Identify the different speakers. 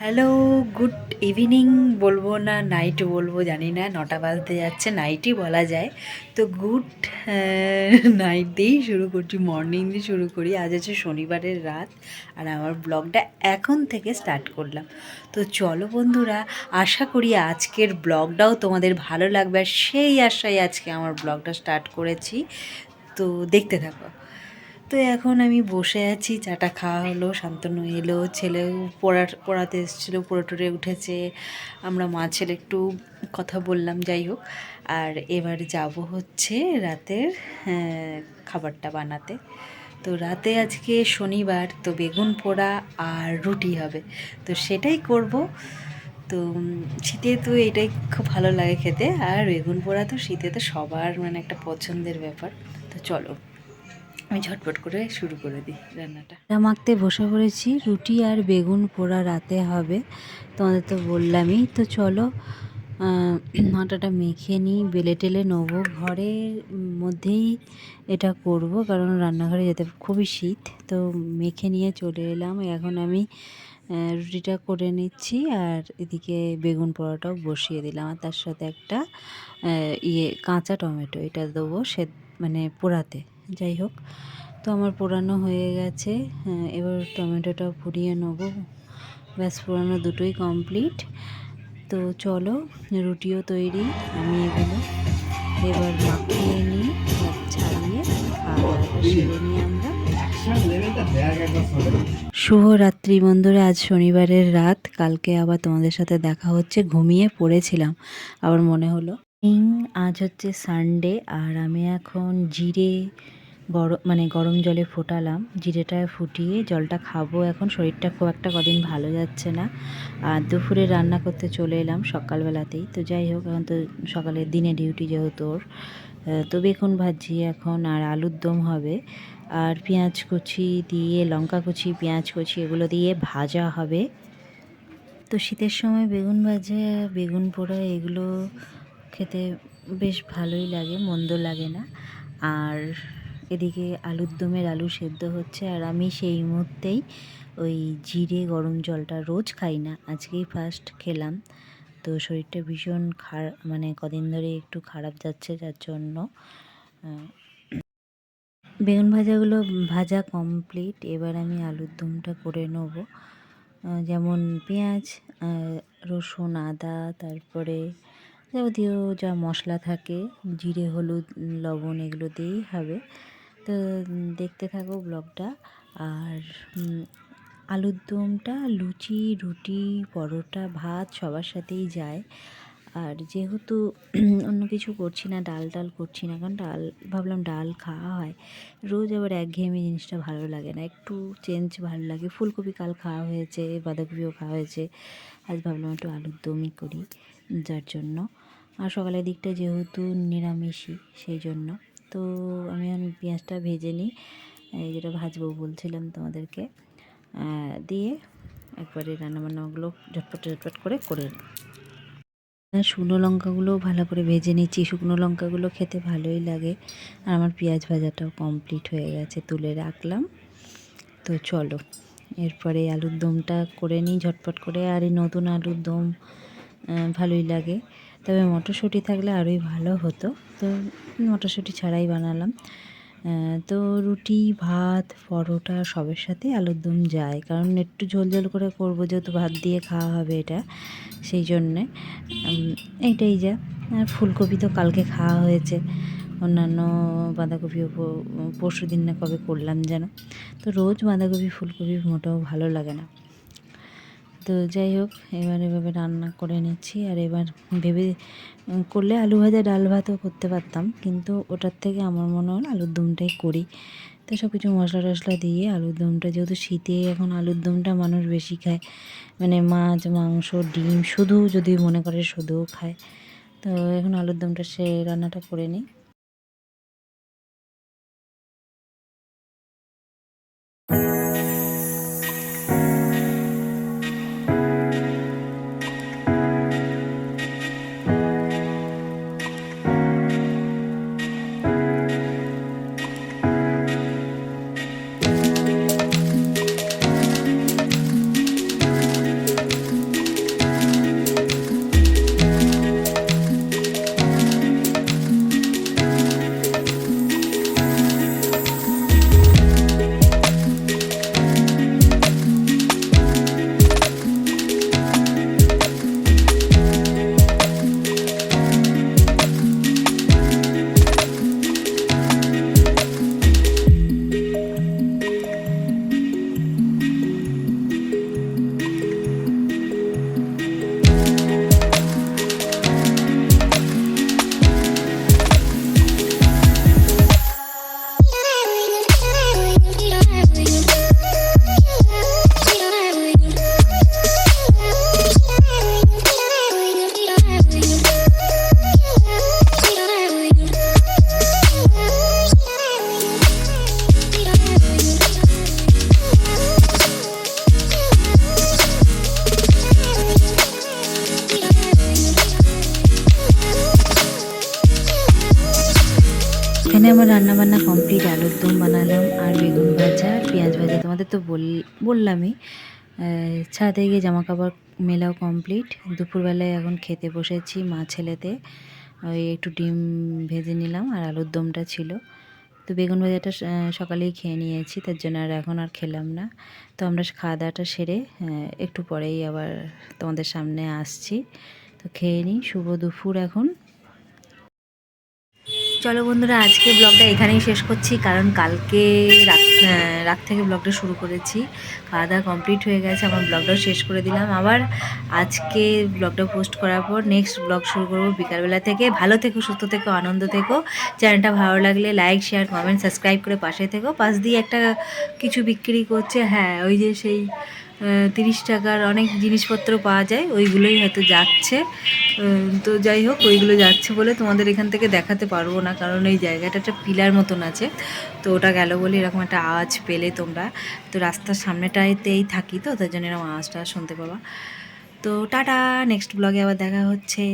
Speaker 1: Hello good evening বলব না night বলব, জানি না, নটা বাজতে যাচ্ছে নাইটই বলা যায়। তো গুড নাইট দিয়েই শুরু করছি মর্নিং দিয়ে শুরু করি। আজ হচ্ছে শনিবারের রাত, আর আমার ব্লগটা এখন থেকে স্টার্ট করলাম। তো চলো বন্ধুরা, আশা করি আজকের ব্লগটাও তোমাদের ভালো লাগবে, আর সেই আশায় আজকে আমার ব্লগটা স্টার্ট করেছি। তো দেখতে থাকো। তো এখন আমি বসে আছি চাটা খাওয়া হলো, শান্তনু এলো ছেলেও পড়ার, পড়াতে এসেছিল, পড়ে উঠেছে। আমরা মা ছেলে একটু কথা বললাম, যাই হোক। আর এবার যাব হচ্ছে রাতের খাবারটা বানাতে। তো রাতে আজকে শনিবার, তো বেগুন পোড়া আর রুটি হবে। তো সেটাই করব। তো শীতে তো এটাই খুব ভালো লাগে খেতে। আর বেগুন পোড়া তো শীতে তো সবার মানে একটা পছন্দের ব্যাপার। তো চলো। আমি ঝটপট করে শুরু করে দিই রান্নাটা। মাখতে বসে পড়েছি, রুটি আর বেগুন পোড়া রাতে হবে। তোমাদের তো বললামই, তো চলো আটাটা মেখে নিই, বেলে টেলে নেব। ঘরের মধ্যেই এটা করব, কারণ রান্নাঘরে যেতে খুবই শীত, তো মেখে নিয়ে চলে এলাম। এখন আমি রুটিটা করে নিচ্ছি আর এদিকে বেগুন পোড়াটাও বসিয়ে দিলাম। আর তার সাথে একটা ইয়ে কাঁচা টমেটো, এটা দেবো সে মানে পোড়াতে। যাই হোক তো আমার পোড়ানো হয়ে গেছে। হ্যাঁ, এবার টমেটোটা পুড়িয়ে নেব। ব্যাস পোড়ানো দুটোই কমপ্লিট তো চলো রুটিও তৈরি আমি এগুলো। এবার মাখিয়ে নিই ছাড়িয়ে আমরা। শুভরাত্রি বন্ধুরা আজ শনিবারের রাত। কালকে আবার তোমাদের সাথে দেখা হচ্ছে। ঘুমিয়ে পড়েছিলাম আবার মনে হলো ইং, আজ হচ্ছে সানডে আর আমি এখন জিরে গরম মানে গরম জলে ফোটালাম। জিরেটা ফুটিয়ে জলটা খাব এখন শরীরটা খুব একটা কদিন ভালো যাচ্ছে না। আর দুপুরে রান্না করতে চলে এলাম সকালবেলাতেই। তো যাই হোক এখন তো সকালে দিনে ডিউটি যেহেতু ওর তো বেগুন ভাজি এখন আর আলুর দম হবে। আর পেঁয়াজ কুচি দিয়ে লঙ্কা কুচি পেঁয়াজ কুচি এগুলো দিয়ে ভাজা হবে। তো শীতের সময় বেগুন ভাজা বেগুন পোড়া এগুলো খেতে বেশ ভালোই লাগে, মন্দ লাগে না। আর এদিকে আলুর দমের আলু সেদ্ধ হচ্ছে, আর আমি সেই মুহূর্তেই ওই জিরে গরম জলটা রোজ খাই না, আজকেই ফার্স্ট খেলাম। তো শরীরটা ভীষণ খারাপ মানে কদিন ধরে একটু খারাপ যাচ্ছে যার জন্য বেগুন ভাজাগুলো ভাজা কমপ্লিট এবার আমি আলুর দমটা করে নেব। যেমন পেঁয়াজ রসুন, আদা, তারপরে যাবতীয় যা মশলা থাকে, জিরে, হলুদ, লবণ এগুলো দিয়েই হবে। তো দেখতে থাকো ব্লগটা। আর আলুর দমটা, লুচি, রুটি, পরোটা, ভাত সবার সাথেই যায়। আর যেহেতু অন্য কিছু করছি না, ডাল ডাল করছি না, কারণ ডাল, ভাবলাম ডাল খাওয়া হয়। রোজ আবার একঘেয়েমি জিনিসটা ভালো লাগে না, একটু চেঞ্জ ভালো লাগে। ফুলকপি কাল খাওয়া হয়েছে, বাঁধাকপিও খাওয়া হয়েছে। আজ ভাবলাম একটু আলুর দমই করি, যার জন্য। আর সকালের দিকটা যেহেতু নিরামিষই, সেই জন্য। তো আমি এখন পেঁয়াজটা ভেজে নিই যেটা ভাজবো বলছিলাম তোমাদেরকে। দিয়ে একবারে রান্নাবান্নাগুলো ঝটপট ঝটপট করে করে নিই। শুকনো লঙ্কাগুলোও ভালো করে ভেজে নিচ্ছি। শুকনো লঙ্কাগুলো খেতে ভালোই লাগে। আর আমার পেঁয়াজ ভাজাটাও কমপ্লিট হয়ে গেছে, তুলে রাখলাম। তো চলো, এরপরে আলুর দমটা করে নিই ঝটপট করে। আর এই নতুন আলুর দম ভালোই লাগে। তবে মটরশুঁটি থাকলে আরোই ভালো হতো। তো মটরশুঁটি ছাড়াই বানালাম। তো রুটি, ভাত, পরোটা সবের সাথে আলুর দম যায়। কারণ একটু ঝোল ঝোল করে করব, যেহেতু ভাত দিয়ে খাওয়া হবে এটা, সেই জন্যে এইটাই যা। আর ফুলকপি তো কালকে খাওয়া হয়েছে। অন্যান্য বাঁধাকপিও পরশু দিন না কবে করলাম যেন। তো রোজ বাঁধাকপি, ফুলকপি মোটেও ভালো লাগে না। তো যাই হোক, এবার এভাবে রান্না করে নিচ্ছি। আর এবার ভেবে করলে আলু ভাজা, ডাল ভাতও করতে পারতাম। কিন্তু ওটার থেকে আমার মনে হলো আলুর দমটাই করি। তো সব কিছু মশলা টশলা দিয়ে আলুর দমটা, যেহেতু শীতে এখন আলুর দমটা মানুষ বেশি খায় মানে মাছ, মাংস, ডিম, শুধু যদি মনে করে শুধুও খায়। তো এখন আলুর দমটা সে রান্নাটা করে নিই। রান্না বান্না কমপ্লিট আলুর দম বানালাম আর বেগুন ভাজা আর পেঁয়াজ ভাজা, তোমাদের তো বল, বললামই। ছাদে গিয়ে জামা কাপড় মেলাও কমপ্লিট দুপুরবেলায় এখন খেতে বসেছি মা ছেলেতে। ওই একটু ডিম ভেজে নিলাম আর আলুর দমটা ছিল। তো বেগুন ভাজাটা সকালেই খেয়ে নিয়েছি, তার জন্য আর এখন আর খেলাম না। তো আমরা খাওয়া দাওয়াটা সেরে একটু পরেই আবার তোমাদের সামনে আসছি। তো খেয়ে নিই, শুভ দুপুর এখন। চলো বন্ধুরা, আজকে ব্লগটা এখানেই শেষ করছি, কারণ কালকে রাত রাত থেকে ব্লগটা শুরু করেছি। খাওয়া দাওয়া কমপ্লিট হয়ে গেছে, আমার ব্লগটাও শেষ করে দিলাম। আবার আজকে ব্লগটা পোস্ট করার পর নেক্সট ব্লগ শুরু করব বিকালবেলা থেকে। ভালো থেকো, সুস্থ থেকো, আনন্দ থেকো। চ্যানেলটা ভালো লাগলে লাইক শেয়ার কমেন্ট সাবস্ক্রাইব করে পাশে থেকো। পাশ দিয়ে একটা কিছু বিক্রি করছে হ্যাঁ ওই যে সেই তিরিশ টাকার অনেক জিনিসপত্র পাওয়া যায়, ওইগুলোই হয়তো যাচ্ছে। তো যাই হোক, ওইগুলো যাচ্ছে বলে তোমাদের এখান থেকে দেখাতে পারব না, কারণ এই জায়গাটা একটা পিলার মতন আছে। তো ওটা গেল বলে এরকম একটা আওয়াজ পেলে তোমরা। তো রাস্তার সামনেটাতেই থাকি তো, তার জন্য এরকম আওয়াজটা শুনতে পাবা। তো টাটা, নেক্সট ব্লগে আবার দেখা হচ্ছে।